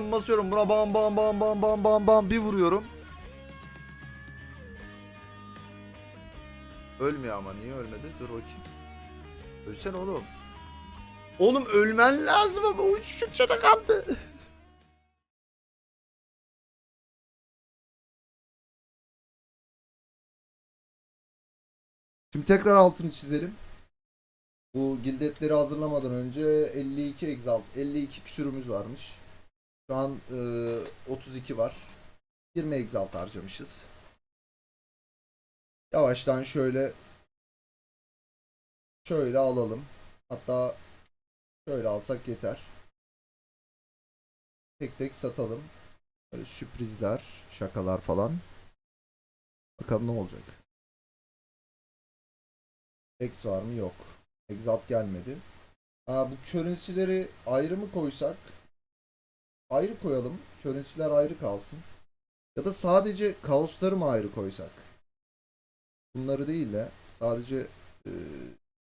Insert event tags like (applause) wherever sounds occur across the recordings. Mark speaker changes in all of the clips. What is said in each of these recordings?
Speaker 1: basıyorum basıyorum. Buna bam bam bam bam bam bam bam bir vuruyorum. Ölmüyor ama niye ölmedi? Dur bakayım. Ölsen oğlum. Oğlum ölmen lazım ama uçuşun çana kaldı. (laughs) Şimdi tekrar altını çizelim. Bu gildetleri hazırlamadan önce 52 exalt, 52 küsürümüz varmış. Şu an e, 32 var. 20 exalt harcamışız. Yavaştan şöyle şöyle alalım. Hatta şöyle alsak yeter. Tek tek satalım. Böyle sürprizler, şakalar falan. Bakalım ne olacak. X var mı? Yok. Exalt gelmedi. Aa, bu currency'leri ayrı mı koysak? Ayrı koyalım. Currency'ler ayrı kalsın. Ya da sadece kaosları mı ayrı koysak? Bunları değil de sadece e,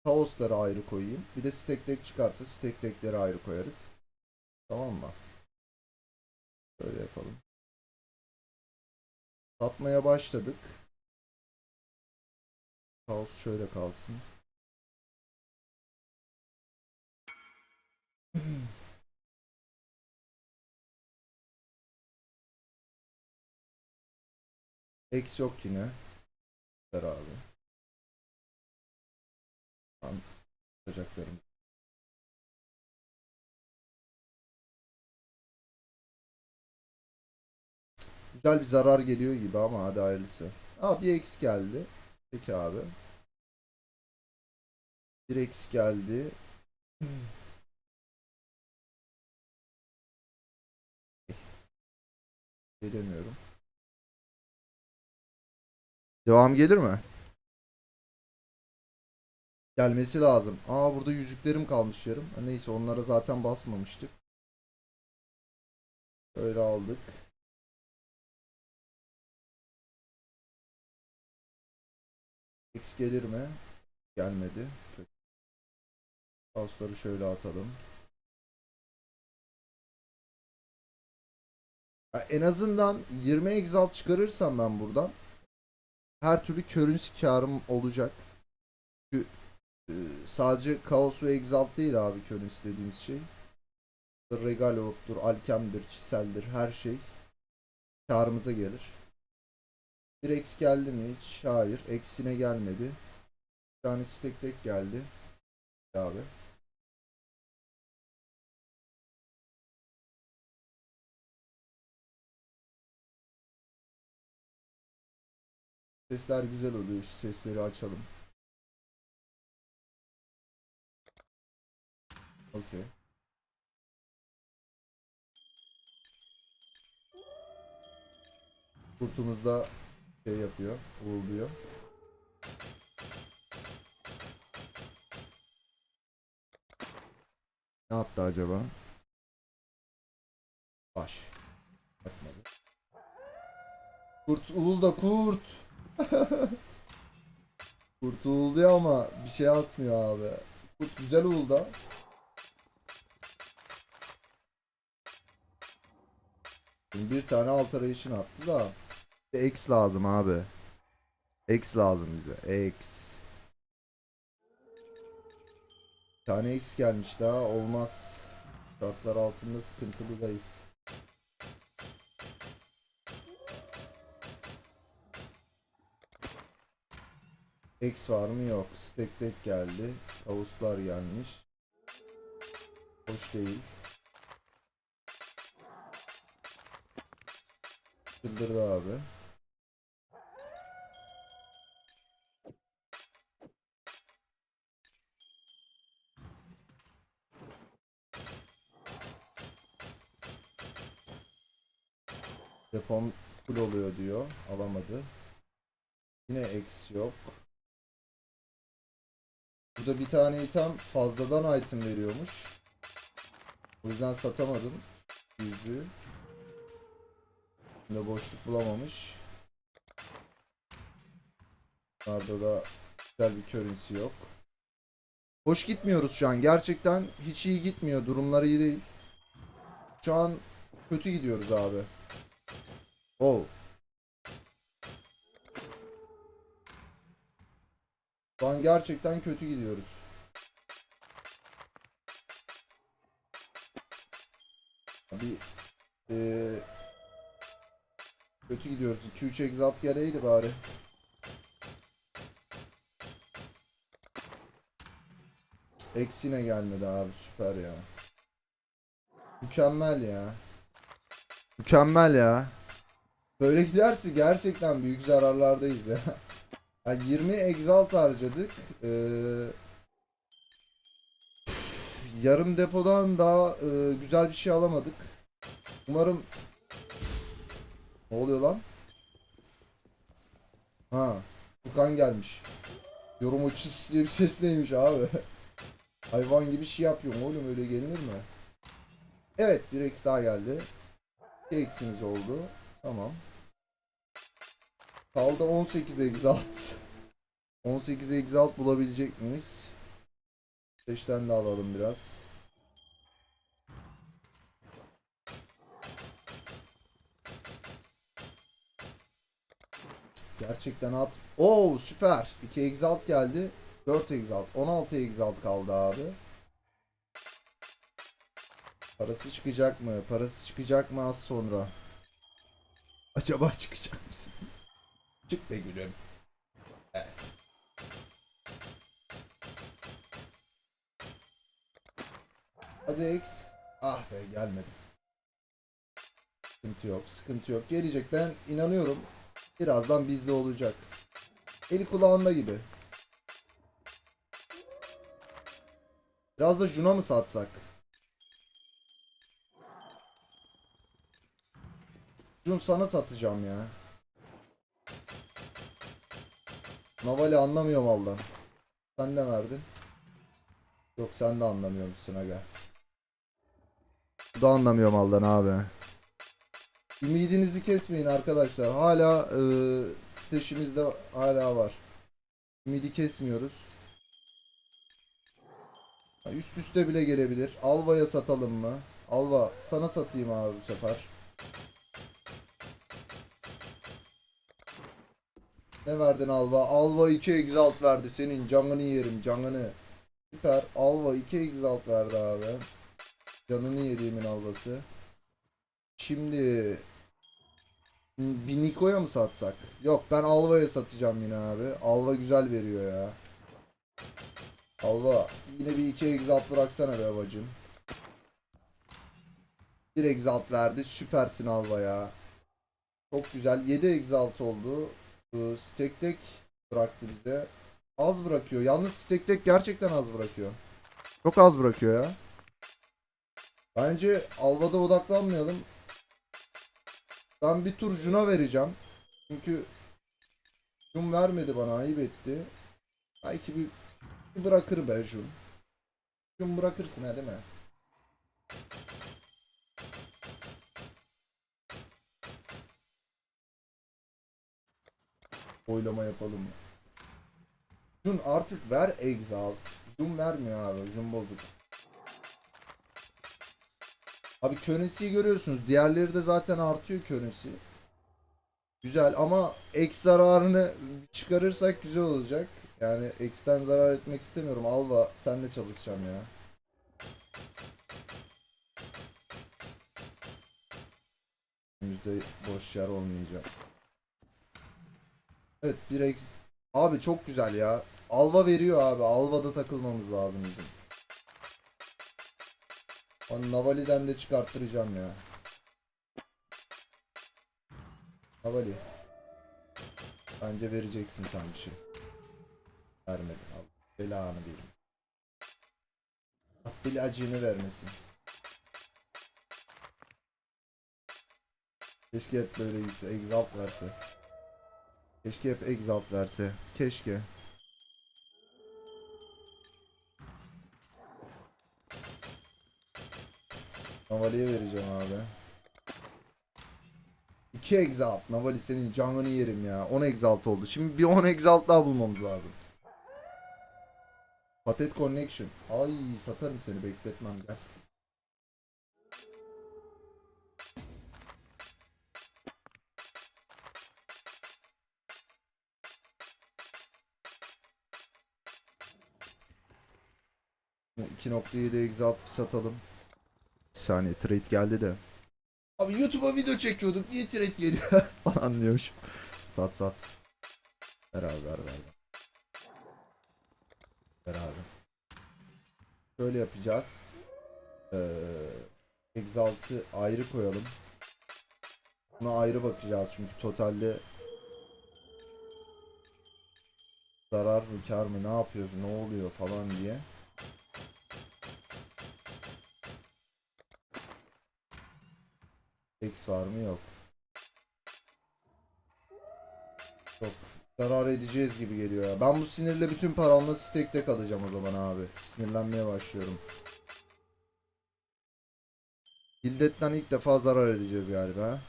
Speaker 1: kaosları ayrı koyayım. Bir de stack deck çıkarsa stack deckleri ayrı koyarız. Tamam mı? Böyle yapalım. Satmaya başladık. Kaos şöyle kalsın. X yok yine. Ver abi. An yapacaklarımız. Güzel bir zarar geliyor gibi ama hadi hayırlısı. Aa bir X geldi. Peki abi. Bir X geldi. (clears throat) Şey demiyorum. Devam gelir mi? Gelmesi lazım. Aa burada yüzüklerim kalmış yarım. Neyse onlara zaten basmamıştık. Öyle aldık. X gelir mi? Gelmedi. Kötü. Kaosları şöyle atalım. Ya en azından 20 exalt çıkarırsam ben buradan her türlü currency karım olacak. Çünkü e, sadece kaos ve exalt değil abi currency dediğimiz şey. Regalo'dur, alkemdir, çiseldir her şey karımıza gelir. Bir X geldi mi hiç? Hayır. Eksine gelmedi. Bir tanesi tek tek geldi. Abi. Sesler güzel oluyor. Şu sesleri açalım. Okey. Kurtumuz da şey yapıyor, uğulduyor. Ne attı acaba? Baş. Atmadı. Kurt uğulda kurt. kurt (laughs) uğulduyor ama bir şey atmıyor abi. Kurt güzel uğulda. Şimdi bir tane alteration attı da. X lazım abi. X lazım bize. X. Bir tane X gelmiş daha olmaz. Şartlar altında sıkıntılıdayız. X var mı yok. Stack deck geldi. Kavuslar gelmiş. Hoş değil. Çıldırdı abi. Depom full oluyor diyor. Alamadı. Yine X yok. Burada bir tane item fazladan item veriyormuş. O yüzden satamadım. Yüzüğü. Şimdi boşluk bulamamış. Bunlarda da güzel bir currency yok. Hoş gitmiyoruz şu an. Gerçekten hiç iyi gitmiyor. Durumlar iyi değil. Şu an kötü gidiyoruz abi. Oh. Şu an gerçekten kötü gidiyoruz. Bir eee kötü gidiyoruz. 2-3 exalt geleydi bari. Eksine gelmedi abi süper ya. Mükemmel ya. Mükemmel ya. Böyle giderse gerçekten büyük zararlardayız ya. (laughs) ya 20 exalt harcadık. Ee, yarım depodan daha e, güzel bir şey alamadık. Umarım Ne oluyor lan? Ha, Furkan gelmiş. Yorum uçsuz diye bir ses abi? (laughs) Hayvan gibi şey yapıyorum oğlum öyle gelinir mi? Evet bir X daha geldi. 2 eksimiz oldu. Tamam. Kaldı 18 exalt. 18 exalt bulabilecek miyiz? 5'ten de alalım biraz. Gerçekten at. Oo süper. 2 exalt geldi. 4 exalt. 16 exalt kaldı abi. Parası çıkacak mı? Parası çıkacak mı az sonra? Acaba çıkacak mısın? Çık be gülüm. Hadi X. Ah be gelmedi. Sıkıntı yok, sıkıntı yok. Gelecek ben inanıyorum. Birazdan bizde olacak. Eli kulağında gibi. Biraz da Juna mı satsak? Jun sana satacağım ya. Navali anlamıyorum Allah'ım. Sen ne verdin? Yok sen de anlamıyormuşsun aga. Bu da anlamıyorum Allah'ın abi. Ümidinizi kesmeyin arkadaşlar. Hala e, siteşimizde hala var. Ümidi kesmiyoruz. Üst üste bile gelebilir. Alva'ya satalım mı? Alva sana satayım abi bu sefer. Ne verdin Alva? Alva 2 exalt verdi senin canını yerim canını. Süper. Alva 2 exalt verdi abi. Canını yediğimin alvası. Şimdi bir Niko'ya mı satsak? Yok ben Alva'ya satacağım yine abi. Alva güzel veriyor ya. Alva yine bir iki exalt bıraksana be bacım. Bir exalt verdi. Süpersin Alva ya. Çok güzel. 7 exalt oldu. Ee, Stack tek bıraktı bize. Az bırakıyor. Yalnız stack tek gerçekten az bırakıyor. Çok az bırakıyor ya. Bence Alva'da odaklanmayalım. Ben bir tur Jun'a vereceğim. Çünkü Jun vermedi bana ayıp etti. Belki bir, bir bırakır be Jun. Jun bırakırsın ha değil mi? Oylama yapalım mı? Jun artık ver Exalt. Jun vermiyor abi. Jun bozuk. Abi currency'yi görüyorsunuz. Diğerleri de zaten artıyor currency. Güzel ama X zararını çıkarırsak güzel olacak. Yani X'ten zarar etmek istemiyorum. Alva senle çalışacağım ya. Yüzde boş yer olmayacak. Evet bir X. Abi çok güzel ya. Alva veriyor abi. Alva'da takılmamız lazım bizim. Onu Navali'den de çıkarttıracağım ya. Navali. Bence vereceksin sen bir şey. Vermedin. Al. Belanı verin. Bile acını vermesin. Keşke hep böyle gitse. Exalt verse. Keşke hep Exalt verse. Keşke. Navali'ye vereceğim abi. 2 exalt. Navali senin canını yerim ya. 10 exalt oldu. Şimdi bir 10 exalt daha bulmamız lazım. Patet connection. Ay satarım seni bekletmem gel. 2.7 exalt satalım. Bir saniye trade geldi de. Abi YouTube'a video çekiyorduk. Niye trade geliyor? (laughs) Falan diyormuşum. Sat sat. Ver abi ver. Şöyle yapacağız. Ee, Exalt'ı ayrı koyalım. Buna ayrı bakacağız çünkü totalde zarar mı kar mı ne yapıyoruz ne oluyor falan diye. X var mı yok. Çok zarar edeceğiz gibi geliyor ya. Ben bu sinirle bütün paramla stekte kalacağım o zaman abi. Sinirlenmeye başlıyorum. Hildet'ten ilk defa zarar edeceğiz galiba.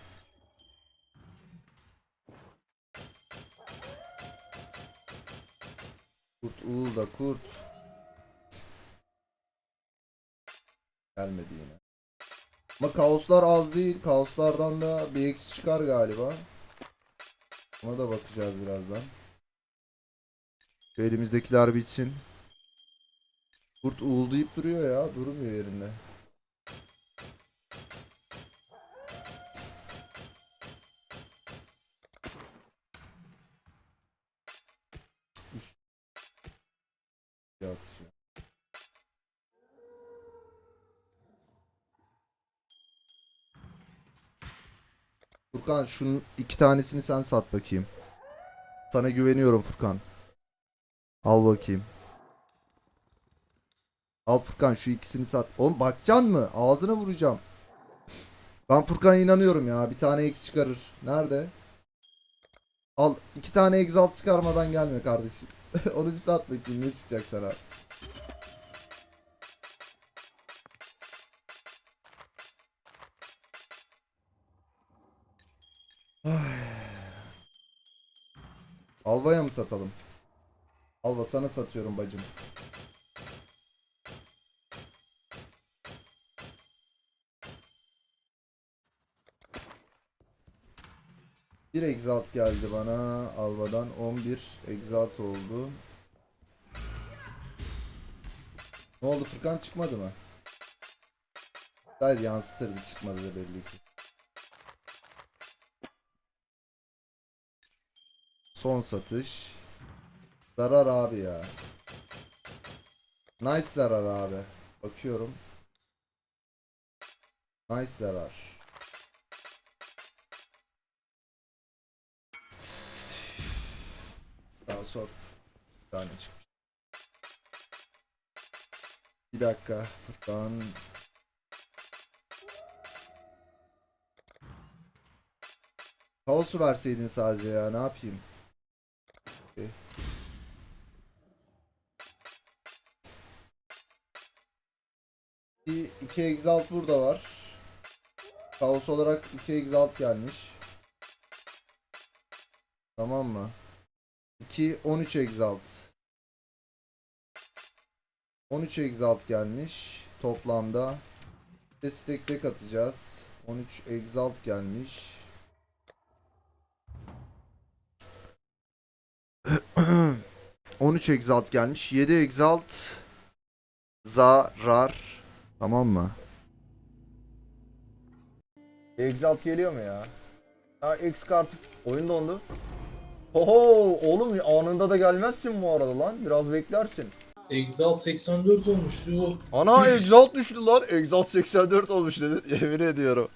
Speaker 1: Kurt Uğul da kurt. Gelmedi yine. Ama kaoslar az değil. Kaoslardan da bir eksi çıkar galiba. Ona da bakacağız birazdan. Şu elimizdekiler bitsin. Kurt uğuldayıp duruyor ya. Durmuyor yerinde. Furkan şunun iki tanesini sen sat bakayım. Sana güveniyorum Furkan. Al bakayım. Al Furkan şu ikisini sat. Oğlum bakacaksın mı? Ağzına vuracağım. Ben Furkan'a inanıyorum ya. Bir tane X çıkarır. Nerede? Al iki tane exalt çıkarmadan gelme kardeşim. (laughs) Onu bir sat bakayım ne çıkacak sana. Alva'ya mı satalım? Alva sana satıyorum bacım. Bir exalt geldi bana Alva'dan 11 exalt oldu. Ne oldu Furkan çıkmadı mı? Haydi yansıtırdı çıkmadı da belli ki. Son satış. Zarar abi ya. Nice zarar abi. Bakıyorum. Nice zarar. Daha sor. Bir tane çıkmış. Bir dakika. Furkan. Kaosu verseydin sadece ya ne yapayım? 2 Exalt burada var. Kaos olarak 2 Exalt gelmiş. Tamam mı? 2 13 Exalt. 13 Exalt gelmiş toplamda. Stack deck atacağız. 13 Exalt gelmiş. (clears throat) ...13 Exalt gelmiş. 7 Exalt... ...Zarar... ...tamam mı?
Speaker 2: Exalt geliyor mu ya? Ha X kart oyun dondu. Oho oğlum anında da gelmezsin bu arada lan. Biraz beklersin.
Speaker 3: Exalt 84 olmuştu o.
Speaker 2: Ana Exalt düştü lan. Exalt 84 olmuş dedi. (laughs) Yemin ediyorum.